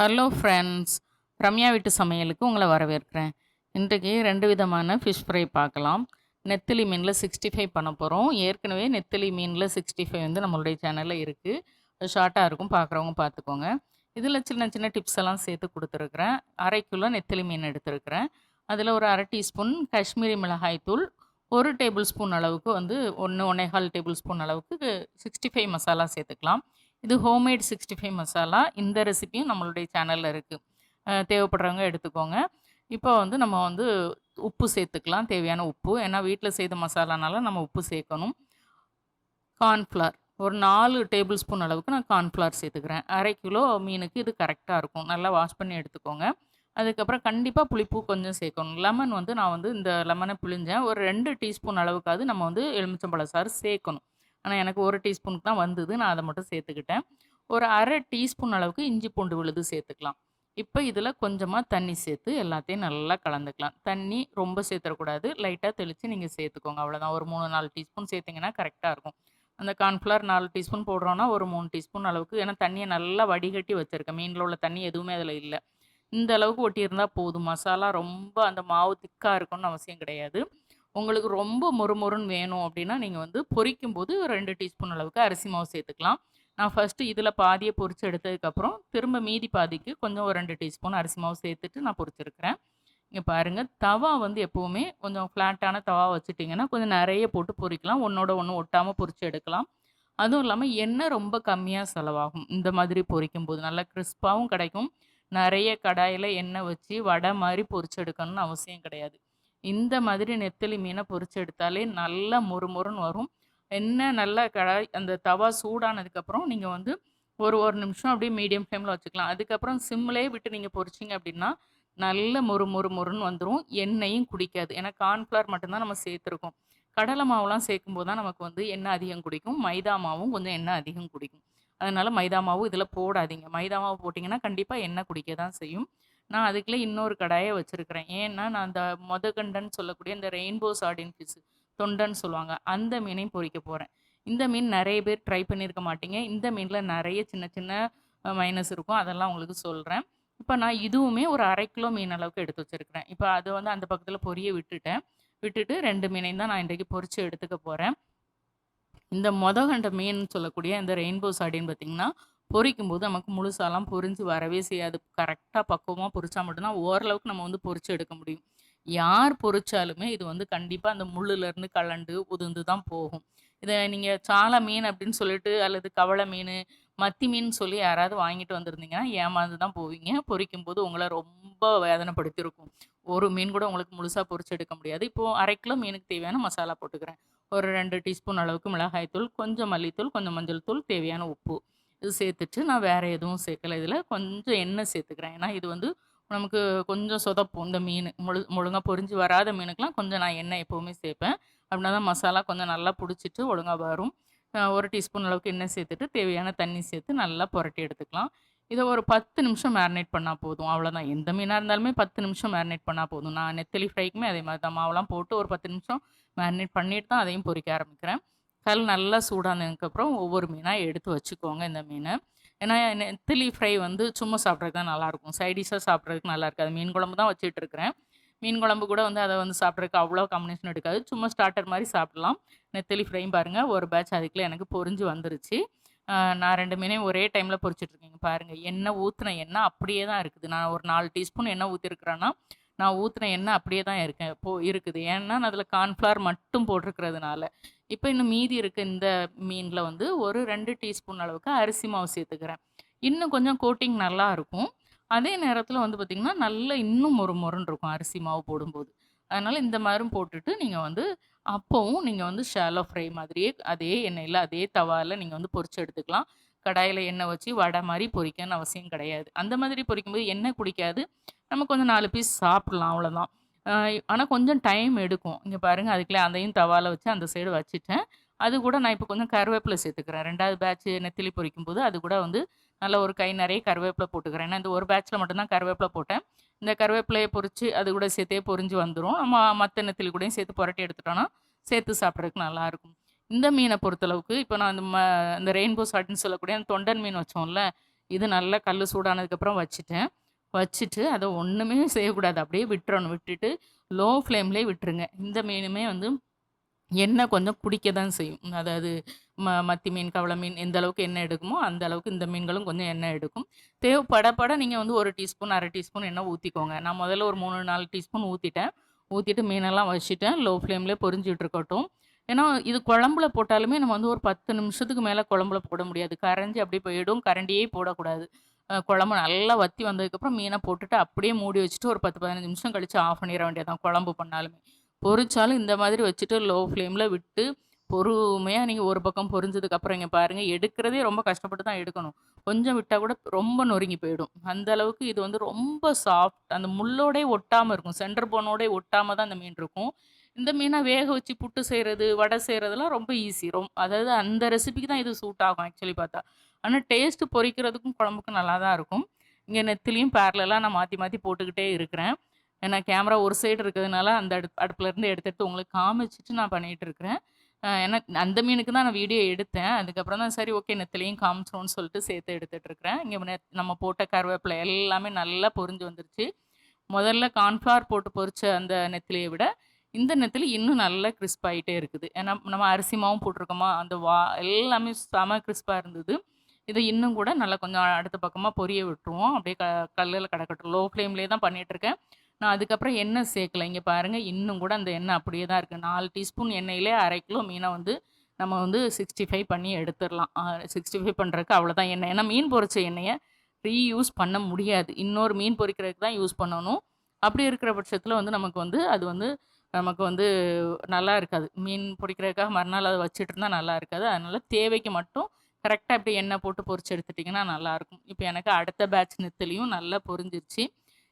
Hello friends Ramya வீட்டு சமையலுக்கு உங்களை வரவேற்கிறேன். இன்றைக்கு ரெண்டு விதமான ஃபிஷ் ஃப்ரை பார்க்கலாம். நெத்திலி மீனில் சிக்ஸ்டி ஃபைவ் பண்ண போகிறோம் ஏற்கனவே நெத்திலி மீனில் சிக்ஸ்டி ஃபைவ் வந்து நம்மளுடைய சேனலில் இருக்குது ஷார்ட்டாக இருக்கும். பார்க்குறவங்க பார்த்துக்கோங்க. இதில் சின்ன சின்ன டிப்ஸ் எல்லாம் சேர்த்து கொடுத்துருக்குறேன். அரை கிலோ நெத்திலி மீன் எடுத்துருக்கிறேன். அதில் ஒரு அரை டீஸ்பூன் காஷ்மீரி மிளகாய் தூள் ஒரு டேபிள் ஸ்பூன் அளவுக்கு வந்து ஒன்று ஒன்னேகால் டேபிள் ஸ்பூன் அளவுக்கு சிக்ஸ்டி ஃபைவ் மசாலா சேர்த்துக்கலாம். இது ஹோம்மேட் சிக்ஸ்டி ஃபைவ் மசாலா இந்த ரெசிபியும் நம்மளுடைய சேனலில் இருக்குது தேவைப்படுறவங்க எடுத்துக்கோங்க. இப்போ வந்து நம்ம வந்து உப்பு சேர்த்துக்கலாம். தேவையான உப்பு. ஏன்னா வீட்டில் செய்த மசாலானால நம்ம உப்பு சேர்க்கணும். கார்ன்ஃப்ளவர் ஒரு நாலு டேபிள் ஸ்பூன் அளவுக்கு நான் கார்ன்ஃப்ளவர் சேர்த்துக்கிறேன். அரை கிலோ மீனுக்கு இது கரெக்டாக இருக்கும். நல்லா வாஷ் பண்ணி எடுத்துக்கோங்க. அதுக்கப்புறம் கண்டிப்பாக புளிப்பு கொஞ்சம் சேர்க்கணும். லெமன் வந்து நான் வந்து இந்த லெமனை பிழிஞ்சேன். ஒரு ரெண்டு டீஸ்பூன் அளவுக்காவது நம்ம வந்து எலுமிச்சம்பழ சாறு சேர்க்கணும். ஆனால் எனக்கு ஒரு டீஸ்பூனுக்கு தான் வந்தது. நான் அதை மட்டும் சேர்த்துக்கிட்டேன். ஒரு அரை டீஸ்பூன் அளவுக்கு இஞ்சி பூண்டு விழுது சேர்த்துக்கலாம். இப்போ இதில் கொஞ்சமாக தண்ணி சேர்த்து எல்லாத்தையும் நல்லா கலந்துக்கலாம். தண்ணி ரொம்ப சேர்த்துடக்கூடாது. லைட்டாக தெளித்து நீங்கள் சேர்த்துக்கோங்க. அவ்வளோதான் ஒரு மூணு நாலு டீஸ்பூன் சேர்த்திங்கன்னா கரெக்டாக இருக்கும். அந்த கார்ன்ஃப்ளவர் நாலு டீஸ்பூன் போடுறோன்னா ஒரு மூணு டீஸ்பூன் அளவுக்கு ஏன்னா தண்ணியை நல்லா வடிகட்டி வச்சுருக்கேன். மீனில் உள்ள தண்ணி எதுவுமே அதில் இல்லை. இந்த அளவுக்கு ஒட்டியிருந்தால் போதும். மசாலா ரொம்ப அந்த மாவு திக்காக இருக்கணும்னு அவசியம் கிடையாது. உங்களுக்கு ரொம்ப மொறுமொறுன்னு வேணும் அப்படின்னா நீங்கள் வந்து பொரிக்கும் போது ரெண்டு டீஸ்பூன் அளவுக்கு அரிசி மாவு சேர்த்துக்கலாம். நான் ஃபஸ்ட்டு இதில் பாதியை பொரித்து எடுத்ததுக்கப்புறம் திரும்ப மீதி பாதிக்கு கொஞ்சம் ஒரு ரெண்டு டீஸ்பூன் அரிசி மாவு சேர்த்துட்டு நான் பொரிச்சிருக்கிறேன். இங்கே பாருங்கள் தவா வந்து எப்போவுமே கொஞ்சம் ஃப்ளாட்டான தவா வச்சுட்டிங்கன்னா கொஞ்சம் நிறைய போட்டு பொரிக்கலாம். ஒன்றோட ஒன்று ஒட்டாமல் பொரிச்சு எடுக்கலாம். அதுவும் இல்லாமல் எண்ணெய் ரொம்ப கம்மியாக செலவாகும். இந்த மாதிரி பொரிக்கும் போது நல்லா கிறிஸ்பாகவும் கிடைக்கும். நிறைய கடாயில் எண்ணெய் வச்சு வடை மாதிரி பொரிச்சு எடுக்கணும்னு அவசியம் கிடையாது. இந்த மாதிரி நெத்தலி மீனை பொரிச்சு எடுத்தாலே நல்லா மொறுமொறுன்னு வரும். எண்ணெய் நல்லா கடாய் அந்த தவா சூடானதுக்கப்புறம் நீங்கள் வந்து ஒரு ஒரு நிமிஷம் அப்படியே மீடியம் ஃப்ளேமில் வச்சுக்கலாம். அதுக்கப்புறம் சிம்லேயே விட்டு நீங்கள் பொரிச்சிங்க அப்படின்னா நல்ல மொறு மொறு மொறுன்னு வந்துடும் எண்ணெயும் குடிக்காது. ஏன்னா கார்ன்ஃப்ளவர் மட்டும்தான் நம்ம சேர்த்துருக்கோம். கடலை மாவுலாம் சேர்க்கும் போது தான் நமக்கு வந்து எண்ணெய் அதிகம் குடிக்கும். மைதா மாவும் கொஞ்சம் எண்ணெய் அதிகம் குடிக்கும். அதனால் மைதா மாவு இதில் போடாதீங்க. மைதா மாவு போட்டிங்கன்னா கண்டிப்பாக எண்ணெய் குடிக்க தான் செய்யும். நான் அதுக்குள்ளே இன்னொரு கடாயை வச்சுருக்கிறேன். ஏன்னா நான் அந்த மொதகண்டன்னு சொல்லக்கூடிய இந்த ரெயின்போ சார்டின் ஃபிஷ் தொண்டைன்னு சொல்லுவாங்க. அந்த மீனையும் பொறிக்க போகிறேன் இந்த மீன் நிறைய பேர் ட்ரை பண்ணியிருக்க மாட்டீங்க. இந்த மீனில் நிறைய சின்ன சின்ன மைனஸ் இருக்கும். அதெல்லாம் உங்களுக்கு சொல்கிறேன் இப்போ நான் இதுவுமே ஒரு அரை கிலோ மீன் அளவுக்கு எடுத்து வச்சுருக்கிறேன். இப்போ அதை வந்து அந்த பக்கத்தில் பொரிய விட்டுட்டேன். விட்டுட்டு ரெண்டு மீனையும் தான் நான் இன்றைக்கு பொரித்து எடுத்துக்க போகிறேன் இந்த மொதகண்ட மீன் சொல்லக்கூடிய இந்த ரெயின்போ சாடின்னு பார்த்திங்கன்னா பொரிக்கும் போது நமக்கு முழுசாலாம் பொரிஞ்சு வரவே செய்யாது. கரெக்டாக பக்குவமாக பொரிச்சா மட்டும்தான் ஓரளவுக்கு நம்ம வந்து பொரிச்சு எடுக்க முடியும். யார் பொரிச்சாலுமே இது வந்து கண்டிப்பாக அந்த முள்ளுலேருந்து கலண்டு உதிர்ந்து தான் போகும். இதை நீங்கள் சாலை மீன் அப்படின்னு சொல்லிட்டு அல்லது கவளை மீன் மத்தி மீன் சொல்லி யாராவது வாங்கிட்டு வந்திருந்தீங்கன்னா ஏமாந்து தான் போவீங்க. பொரிக்கும் போது உங்களை ரொம்ப வேதனைப்படுத்தியிருக்கும். ஒரு மீன் கூட உங்களுக்கு முழுசாக பொரிச்சு எடுக்க முடியாது. இப்போது அரை கிலோ மீனுக்கு தேவையான மசாலா போட்டுக்கிறேன். ஒரு ரெண்டு டீஸ்பூன் அளவுக்கு மிளகாய்த்தூள் கொஞ்சம் மல்லித்தூள் கொஞ்சம் மஞ்சள் தூள் தேவையான உப்பு. இது சேர்த்துட்டு நான் வேறு எதுவும் சேர்க்கல. இதில் கொஞ்சம் எண்ணெய் சேர்த்துக்கிறேன். ஏன்னா இது வந்து நமக்கு கொஞ்சம் சொதப்பும். இந்த மீன் முழு ஒழுங்காக பொரிஞ்சு வராத மீனுக்கெலாம் கொஞ்சம் நான் எண்ணெய் எப்போவுமே சேர்ப்பேன். அப்படின்னா தான் மசாலா கொஞ்சம் நல்லா பிடிச்சிட்டு ஒழுங்காக வரும். ஒரு டீஸ்பூன் அளவுக்கு எண்ணெய் சேர்த்துட்டு தேவையான தண்ணி சேர்த்து நல்லா புரட்டி எடுத்துக்கலாம். இதை ஒரு பத்து நிமிஷம் மேரினேட் பண்ணால் போதும். அவ்வளோதான் எந்த மீனாக இருந்தாலுமே பத்து நிமிஷம் மேரினேட் பண்ணால் போதும். நான் நெத்தலி ஃப்ரைக்குமே அதே மாதிரி தான் மாவுலாம் போட்டு ஒரு பத்து நிமிஷம் மேரினேட் பண்ணிட்டு தான் அதையும் பொரிக்க ஆரம்பிக்கிறேன். கல் நல்லா சூடானதுக்கப்புறம் ஒவ்வொரு மீனாக எடுத்து வச்சுக்கோங்க இந்த மீனை. ஏன்னா நெத்திலி ஃப்ரை வந்து சும்மா சாப்பிட்றதுக்கு தான் நல்லாயிருக்கும். சைடிஷாக சாப்பிட்றதுக்கு நல்லா இருக்காது. மீன் குழம்பு தான் வச்சுட்டு இருக்கிறேன் மீன் குழம்பு கூட வந்து அதை வந்து சாப்பிட்றதுக்கு அவ்வளோ காம்பினேஷன் எடுக்காது. சும்மா ஸ்டார்டர் மாதிரி சாப்பிடலாம். நெத்திலி ஃப்ரையும் பாருங்கள் ஒரு பேட்ச் அதுக்குள்ளே எனக்கு பொறிஞ்சு வந்துருச்சு. நான் ரெண்டு மீனையும் ஒரே டைமில் பொரிச்சிட்ருக்கேங்க பாருங்கள் எண்ணெய் ஊற்றின எண்ணெய் அப்படியே தான் இருக்குது. நான் ஒரு நாலு டீஸ்பூன் எண்ணெய் ஊற்றிருக்கிறேன்னா நான் ஊற்றின எண்ணெய் அப்படியே தான் இருக்கேன் போ இருக்குது. ஏன்னா அதில் கார்ன்ஃப்ளவர் மட்டும் போட்டிருக்கிறதுனால. இப்போ இன்னும் மீதி இருக்க இந்த மீனில் வந்து ஒரு ரெண்டு டீஸ்பூன் அளவுக்கு அரிசி மாவு சேர்த்துக்கிறேன். இன்னும் கொஞ்சம் கோட்டிங் நல்லா இருக்கும். அதே நேரத்தில் வந்து பார்த்திங்கன்னா நல்லா இன்னும் ஒரு முரன் இருக்கும் அரிசி மாவு போடும்போது. அதனால் இந்த மாதிரியும் போட்டுட்டு நீங்கள் வந்து அப்போவும் நீங்கள் வந்து ஷாலோ ஃப்ரை மாதிரியே அதே எண்ணெயில் அதே தவாவில் நீங்கள் வந்து பொரிச்சு எடுத்துக்கலாம். கடாயில் எண்ணெய் வச்சு வடை மாதிரி பொரிக்கணும்னு அவசியம் கிடையாது. அந்த மாதிரி பொரிக்கும்போது எண்ணெய் குடிக்காது. நம்ம கொஞ்சம் நாலு பீஸ் சாப்பிட்லாம் அவ்வளோதான் ஆனால் கொஞ்சம் டைம் எடுக்கும். இங்கே பாருங்கள் அதுக்குள்ளே அதையும் தவாவில் வச்சு அந்த சைடு வச்சுட்டேன். அது கூட நான் இப்போ கொஞ்சம் கருவேப்பிலை சேர்த்துக்கிறேன். ரெண்டாவது பேட்ச் நெத்திலி பொரிக்கும் போது அது கூட வந்து நல்ல ஒரு கை நிறைய கருவேப்பிலை போட்டுக்கிறேன். ஏன்னா இந்த ஒரு பேட்ச்சில் மட்டும்தான் கருவேப்பிலை போட்டேன். இந்த கருவேப்பிலையை பொரித்து அது கூட சேர்த்தே பொரிஞ்சு வந்துடும் நம்ம மற்ற நெத்திலி கூடயும் சேர்த்து புரட்டி எடுத்துட்டோன்னா சேர்த்து சாப்பிட்றதுக்கு நல்லாயிருக்கும். இந்த மீனை பொறுத்தளவுக்கு இப்போ நான் இந்த ம இந்த ரெயின்போ சாட்னு சொல்லக்கூடிய அந்த தொண்டன் மீன் வச்சோம்ல இது நல்லா கல் சூடானதுக்கப்புறம் வச்சுட்டேன். வச்சுட்டு அதை ஒன்றுமே செய்யக்கூடாது. அப்படியே விட்டுறணும். விட்டுட்டு லோ ஃப்ளேம்லேயே விட்டுருங்க. இந்த மீனுமே வந்து எண்ணெய் கொஞ்சம் குடிக்க தான் செய்யும். அதாவது ம மத்தி மீன் கவளை மீன் எந்த அளவுக்கு எண்ணெய் எடுக்குமோ அந்த அளவுக்கு இந்த மீன்களும் கொஞ்சம் எண்ணெய் எடுக்கும். தேவைப்படப்பட நீங்கள் வந்து ஒரு டீஸ்பூன் அரை டீஸ்பூன் எண்ணெய் ஊற்றிக்கோங்க நான் முதல்ல ஒரு மூணு நாலு டீஸ்பூன் ஊற்றிட்டேன் ஊற்றிட்டு மீனெல்லாம் வச்சுட்டேன் லோ ஃப்ளேம்லேயே பொரிஞ்சிட்டு இருக்கட்டும். ஏன்னா இது குழம்புல போட்டாலுமே நம்ம வந்து ஒரு பத்து நிமிஷத்துக்கு மேலே குழம்புல போட முடியாது. கரைஞ்சி அப்படியே போயிடும். கரண்டியே போடக்கூடாது. குழம்பு நல்லா வற்றி வந்ததுக்கப்புறம் மீனை போட்டுட்டு அப்படியே மூடி வச்சுட்டு ஒரு பத்து பதினஞ்சு நிமிஷம் கழித்து ஆஃப் பண்ணிட வேண்டியதான் குழம்பு பண்ணாலுமே. பொரிச்சாலும் இந்த மாதிரி வச்சுட்டு லோ ஃப்ளேமில் விட்டு பொறுமையாக நீங்கள் ஒரு பக்கம் பொரிஞ்சதுக்கப்புறம் இங்கே பாருங்கள் எடுக்கிறதே ரொம்ப கஷ்டப்பட்டு தான் எடுக்கணும். கொஞ்சம் விட்டால் கூட ரொம்ப நொறுங்கி போயிடும். அந்த அளவுக்கு இது வந்து ரொம்ப சாஃப்ட் அந்த முள்ளோடே ஒட்டாமல் இருக்கும். சென்டர் போனோடே ஒட்டாமல் தான் அந்த மீன் இருக்கும். இந்த மீனை வேக வச்சு புட்டு செய்கிறது வடை செய்கிறதுலாம் ரொம்ப ஈஸி ரொம்ப அதாவது அந்த ரெசிபிக்கு தான் இது சூட் ஆகும் ஆக்சுவலி பார்த்தா. ஆனால் டேஸ்ட்டு பொரிக்கிறதுக்கும் குழம்புக்கும் நல்லா தான் இருக்கும். இங்கே நெத்திலையும் பேரலெல்லாம் நான் மாற்றி மாற்றி போட்டுக்கிட்டே இருக்கிறேன். ஏன்னா கேமரா ஒரு சைடு இருக்கிறதுனால அந்த அடுப் அடுப்புலேருந்து எடுத்துட்டு உங்களுக்கு காமிச்சிட்டு நான் பண்ணிகிட்டு இருக்கிறேன். ஏன்னா அந்த மீனுக்கு தான் நான் வீடியோ எடுத்தேன். அதுக்கப்புறம் தான் சரி ஓகே நெத்திலையும் காமிச்சோன்னு சொல்லிட்டு சேர்த்து எடுத்துகிட்டு இருக்கிறேன். இங்கே நம்ம போட்ட கருவேப்பிலை எல்லாமே நல்லா பொரிஞ்சு வந்துருச்சு. முதல்ல கார்ன்ஃப்ளவர் போட்டு பொரித்த அந்த நெத்திலையை விட இந்த நெத்தில் இன்னும் நல்லா crisp இருக்குது. ஏன்னா நம்ம அரிசி மாவும் போட்டிருக்கோமா அந்த வா எல்லாமே செம கிறிஸ்பாக இருந்தது. இதை இன்னும் கூட நல்லா கொஞ்சம் அடுத்த பக்கமாக பொரிய விட்டுருவோம். அப்படியே க கல்லில் கிடக்கட்டும். லோ ஃப்ளேம்லேயே தான் பண்ணிகிட்ருக்கேன் நான் அதுக்கப்புறம் எண்ணெய் சேர்க்கல. இங்கே பாருங்கள் இன்னும் கூட அந்த எண்ணெய் அப்படியே தான் இருக்குது நாலு டீஸ்பூன் எண்ணெயிலே அரை கிலோ மீனை வந்து நம்ம வந்து சிக்ஸ்டி ஃபைவ் பண்ணி எடுத்துடலாம். சிக்ஸ்டி ஃபைவ் பண்ணுறதுக்கு அவ்வளோதான் எண்ணெய். ஏன்னா மீன் பொரிச்ச எண்ணெயை ரீயூஸ் பண்ண முடியாது. இன்னொரு மீன் பொரிக்கிறதுக்கு தான் யூஸ் பண்ணணும். அப்படி இருக்கிற பட்சத்தில் வந்து நமக்கு வந்து அது வந்து நமக்கு வந்து நல்லா இருக்காது. மீன் பிடிக்கிறதுக்காக மறுநாள் அதை வச்சுட்டு இருந்தால் நல்லா இருக்காது. அதனால் தேவைக்கு மட்டும் கரெக்டாக இப்படி எண்ணெய் போட்டு பொறிச்சு எடுத்துட்டிங்கன்னா நல்லாயிருக்கும். இப்போ எனக்கு அடுத்த பேட்ச் நெத்திலையும் நல்லா பொரிஞ்சிருச்சு.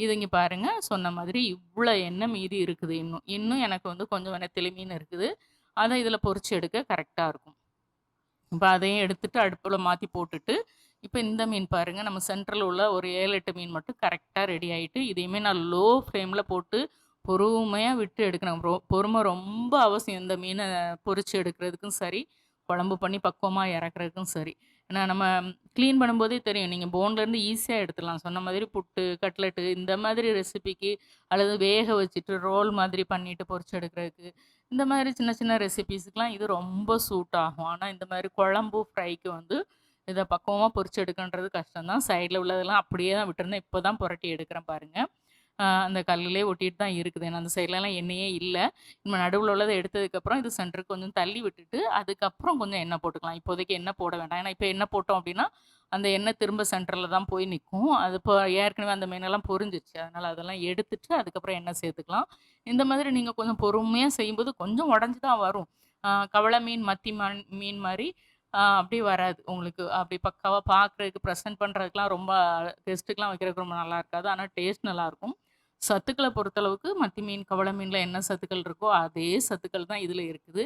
இதுங்க பாருங்கள் சொன்ன மாதிரி இவ்வளோ எண்ணெய் மீதி இருக்குது இன்னும். இன்னும் எனக்கு வந்து கொஞ்சம் நெத்திலி மீன் இருக்குது. அதை இதில் பொறிச்சு எடுக்க கரெக்டாக இருக்கும். இப்போ அதையும் எடுத்துட்டு அடுப்பில் மாற்றி போட்டுட்டு இப்போ இந்த மீன் பாருங்கள் நம்ம சென்ட்ரல் உள்ள ஒரு ஏழு எட்டு மீன் மட்டும் கரெக்டாக ரெடி ஆகிட்டு இதையுமே நான் லோ ஃப்ளேமில் போட்டு பொறுமையாக விட்டு எடுக்கணும். ரொ பொறுமை ரொம்ப அவசியம். இந்த மீனை பொறிச்சு எடுக்கிறதுக்கும் சரி குழம்பு பண்ணி பக்குவமாக இறக்குறதுக்கும் சரி. ஏன்னா நம்ம க்ளீன் பண்ணும்போதே தெரியும். நீங்கள் போன்லேருந்து ஈஸியாக எடுத்துடலாம். சொன்ன மாதிரி புட்டு கட்லெட்டு இந்த மாதிரி ரெசிபிக்கு அல்லது வேக வச்சுட்டு ரோல் மாதிரி பண்ணிட்டு பொரிச்சு எடுக்கிறதுக்கு இந்த மாதிரி சின்ன சின்ன ரெசிபிஸுக்கெலாம் இது ரொம்ப சூட் ஆகும். ஆனால் இந்த மாதிரி குழம்பு ஃப்ரைக்கு வந்து இதை பக்குவமாக பொரிச்சு எடுக்கன்றது கஷ்டம்தான். சைடில் உள்ளதெல்லாம் அப்படியே தான் விட்டுருந்தேன். இப்போ தான் புரட்டி எடுக்கிறேன் பாருங்கள் அந்த கல்லிலே ஒட்டிட்டு தான் இருக்குது. ஏன்னா அந்த சைட்லலாம் எண்ணெயே இல்லை. நம்ம நடுவில் உள்ளதை எடுத்ததுக்கப்புறம் இது சென்டருக்கு கொஞ்சம் தள்ளி விட்டுட்டு அதுக்கப்புறம் கொஞ்சம் எண்ணெய் போட்டுக்கலாம். இப்போதைக்கு எண்ணெய் போட வேண்டாம். ஏன்னா இப்போ எண்ணெய் போட்டோம் அப்படின்னா அந்த எண்ணெய் திரும்ப சென்டரில் தான் போய் நிற்கும் அது இப்போ ஏற்கனவே அந்த மீனெல்லாம் பொரிஞ்சிருச்சு. அதனால் அதெல்லாம் எடுத்துட்டு அதுக்கப்புறம் எண்ணெய் சேர்த்துக்கலாம். இந்த மாதிரி நீங்கள் கொஞ்சம் பொறுமையாக செய்யும்போது கொஞ்சம் உடஞ்சி தான் வரும். ஆஹ் கவளை மீன் மத்தி மீன் மாதிரி அப்படி வராது உங்களுக்கு. அப்படி பக்காவாக பார்க்குறதுக்கு ப்ரெசென்ட் பண்ணுறதுக்குலாம் ரொம்ப கெஸ்ட்டுக்கெலாம் வைக்கிறதுக்கு ரொம்ப நல்லா இருக்காது. ஆனால் டேஸ்ட் நல்லாயிருக்கும் சத்துக்களை பொறுத்தளவுக்கு மத்தி மீன் கவளை மீனில் என்ன சத்துக்கள் இருக்கோ அதே சத்துக்கள் தான் இதில் இருக்குது.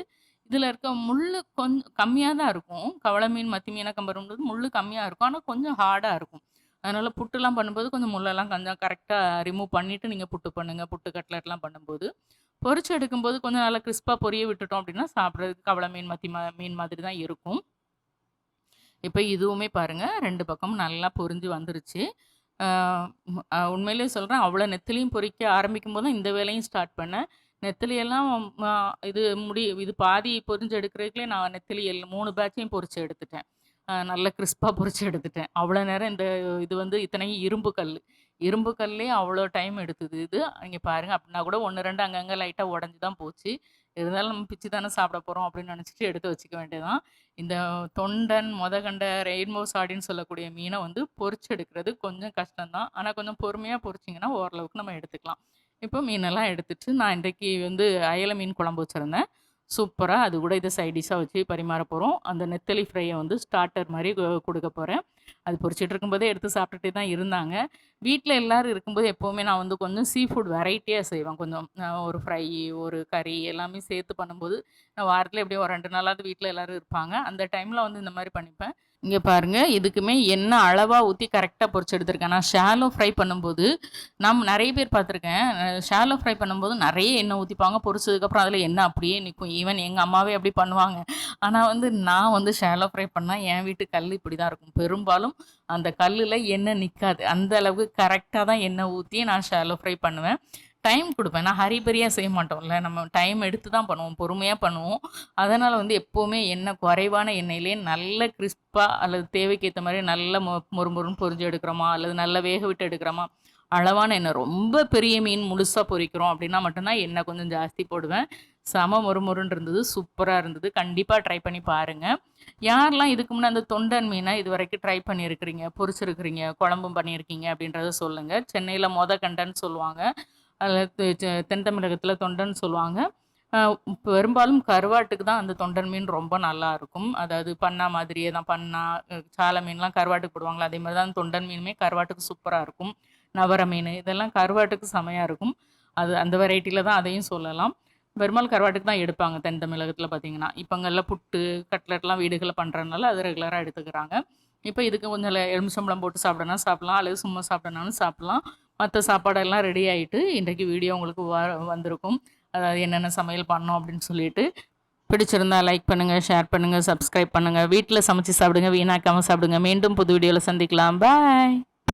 இதில் இருக்க முள் கொஞ்சம் கம்மியாக தான் இருக்கும். கவளை மீன் மத்தி மீனை கம்பரும்போது முள் கம்மியாக இருக்கும். ஆனால் கொஞ்சம் ஹார்டாக இருக்கும். அதனால் புட்டுலாம் பண்ணும்போது கொஞ்சம் முள்ளெல்லாம் கொஞ்சம் கரெக்டாக ரிமூவ் பண்ணிவிட்டு நீங்கள் புட்டு பண்ணுங்கள் புட்டு கட்லெட்லாம் பண்ணும்போது. பொறிச்சு எடுக்கும்போது கொஞ்சம் நல்லா கிறிஸ்பாக பொரிய விட்டுட்டோம் அப்படின்னா சாப்பிட்றதுக்கு கவளை மீன் மத்தி மா மீன் மாதிரி தான் இருக்கும். இப்போ இதுவுமே பாருங்கள் ரெண்டு பக்கமும் நல்லா பொரிஞ்சு வந்துருச்சு. உண்மையிலேயே சொல்கிறேன் அவ்வளோ நெத்திலையும் பொரிக்க ஆரம்பிக்கும் போது தான் இந்த வேலையும் ஸ்டார்ட் பண்ணேன். நெத்திலியெல்லாம் இது முடி இது பாதி பொரிஞ்சு எடுக்கிறதுக்குலே நான் நெத்திலி எல் மூணு பேட்சையும் பொறிச்சு எடுத்துட்டேன். நல்ல கிறிஸ்பாக பொறிச்சு எடுத்துட்டேன். அவ்வளோ நேரம் இந்த இது வந்து இத்தனையும் இரும்பு கல் இரும்பு கல்லே அவ்வளோ டைம் எடுத்தது இது. இங்கே பாருங்கள் அப்படின்னா கூட ஒன்று ரெண்டு அங்கங்கே லைட்டாக உடஞ்சி தான் போச்சு. இருந்தாலும் நம்ம பிச்சு தானே சாப்பிட போகிறோம் அப்படின்னு நினச்சிட்டு எடுத்து வச்சுக்க வேண்டியதான் இந்த தொண்டன் முதகண்ட ரெயின்போ சாடின்னு சொல்லக்கூடிய மீனை வந்து பொரிச்சு எடுக்கிறது கொஞ்சம் கஷ்டம்தான். ஆனால் கொஞ்சம் பொறுமையாக பொரிச்சிங்கன்னா ஓரளவுக்கு நம்ம எடுத்துக்கலாம். இப்போ மீனெல்லாம் எடுத்துட்டு நான் இன்றைக்கி வந்து அயல மீன் குழம்பு வச்சுருந்தேன். சூப்பராக அது கூட இதை சைடிஷாக வச்சு பரிமாற போகிறோம் அந்த நெத்தலி ஃப்ரையை வந்து ஸ்டார்டர் மாதிரி கொடுக்க போகிறேன் அது பொறிச்சிட்டு இருக்கும்போதே எடுத்து சாப்பிட்டுட்டே தான் இருந்தாங்க. வீட்டில் எல்லோரும் இருக்கும்போது எப்போவுமே நான் வந்து கொஞ்சம் சீ ஃபுட் வெரைட்டியாக செய்வேன். கொஞ்சம் ஒரு ஃப்ரை ஒரு கறி எல்லாமே சேர்த்து பண்ணும்போது நான் வாரத்தில் எப்படியும் ஒரு ரெண்டு நாளாவது வீட்டில் எல்லோரும் இருப்பாங்க. அந்த டைமில் வந்து இந்த மாதிரி பண்ணிப்பேன். இங்கே பாருங்கள் இதுக்குமே என்ன அளவாக ஊற்றி கரெக்டாக பொரிச்சு எடுத்திருக்கேன். நான் ஷாலோ ஃப்ரை பண்ணும்போது நம் நிறைய பேர் பார்த்துருக்கேன். ஷாலோ ஃப்ரை பண்ணும்போது நிறைய எண்ணெய் ஊற்றிப்பாங்க பொரிச்சதுக்கப்புறம் அதில் எண்ணெய் அப்படியே நிற்கும் ஈவன் எங்கள் அம்மாவே அப்படி பண்ணுவாங்க. ஆனால் வந்து நான் வந்து ஷாலோ ஃப்ரை பண்ணால் என் வீட்டு கல் இப்படி தான் இருக்கும். பெரும்பாலும் பெரும்பாலும் அந்த கல்லில் எண்ணெய் நிற்காது அந்த அளவுக்கு கரெக்டாக தான் எண்ணெய் ஊற்றி நான் ஷாலோ ஃப்ரை பண்ணுவேன். டைம் கொடுப்பேன். நான் ஹரிபரியாக செய்ய மாட்டோம்ல. நம்ம டைம் எடுத்து தான் பண்ணுவோம். பொறுமையாக பண்ணுவோம். அதனால் வந்து எப்போவுமே எண்ணெய் குறைவான எண்ணெயிலே நல்ல கிறிஸ்பாக அல்லது தேவைக்கேற்ற மாதிரி நல்ல மொ முறுமுறுன்னு பொரிஞ்சு எடுக்கிறோமா? அல்லது நல்ல வேக விட்டு எடுக்கிறோமா? அளவான எண்ணெய். ரொம்ப பெரிய மீன் முழுசாக பொரிக்கிறோம் அப்படின்னா மட்டும்தான் எண்ணெய் கொஞ்சம் ஜாஸ்தி போடுவேன். செம மொறுமொறுன்னு இருந்தது. சூப்பராக இருந்தது. கண்டிப்பாக ட்ரை பண்ணி பாருங்கள் யாரெல்லாம் இதுக்கு முன்னே அந்த தொண்டன் மீனை இது வரைக்கும் ட்ரை பண்ணியிருக்கிறீங்க? பொறிச்சிருக்கிறீங்க? குழம்பும் பண்ணியிருக்கீங்க? அப்படின்றத சொல்லுங்கள் சென்னையில் மொத கண்டன்னு சொல்லுவாங்க. அதில் தென் தமிழகத்தில் தொண்டன் சொல்லுவாங்க. பெரும்பாலும் கருவாட்டுக்கு தான் அந்த தொண்டன் மீன் ரொம்ப நல்லா இருக்கும். அதாவது பண்ணா மாதிரியே தான் பண்ணா சாலை சால மீன்லாம் கருவாட்டுக்கு போடுவாங்களா அதே மாதிரி தான் தொண்டன் மீனுமே கருவாட்டுக்கு சூப்பராக இருக்கும். நவர மீன் இதெல்லாம் கருவாட்டுக்கு செமையாக இருக்கும். அது அந்த வெரைட்டியில் தான் அதையும் சொல்லலாம். பெரும்பாலும் கருவாட்டுக்கு தான் எடுப்பாங்க தென் தமிழகத்தில் பார்த்தீங்கன்னா இப்போங்கெல்லாம் புட்டு கட்லெட்லாம் வீடுகளில் பண்ணுறதுனால அது ரெகுலராக எடுத்துக்கிறாங்க. இப்போ இதுக்கு கொஞ்சம் எலுமிச்சம்பளம் எலுமிச்சம்பழம் போட்டு சாப்பிடனா சாப்பிடலாம் அல்லது சும்மா சாப்பிடனாலும் சாப்பிடலாம். மற்ற சாப்பாடெல்லாம் ரெடி ஆகிட்டு இன்றைக்கு வீடியோ உங்களுக்கு வ வந்திருக்கும். அதாவது என்னென்ன சமையல் பண்ணோம் அப்படின்னு சொல்லிட்டு பிடிச்சிருந்தா லைக் பண்ணுங்கள் ஷேர் பண்ணுங்கள் சப்ஸ்கிரைப் பண்ணுங்கள் வீட்டில் சமைச்சு சாப்பிடுங்க வீணாக்காமல் சாப்பிடுங்க. மீண்டும் புது வீடியோவில் சந்திக்கலாம். பாய்